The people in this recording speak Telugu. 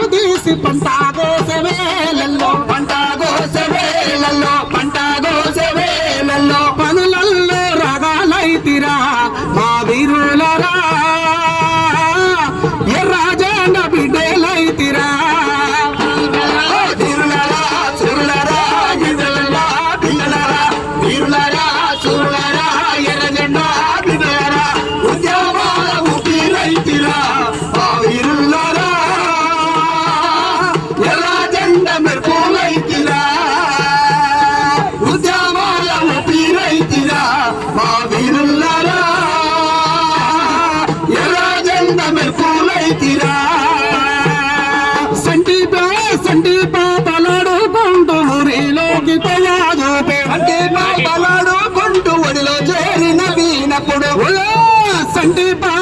到底是笨蛋？అంటే పాపలాడు కొండు ఊరిలోకి తయారు అంటే పాపలాడు కొండు ఒడిలో చేరిన వీనప్పుడు. సంటి పా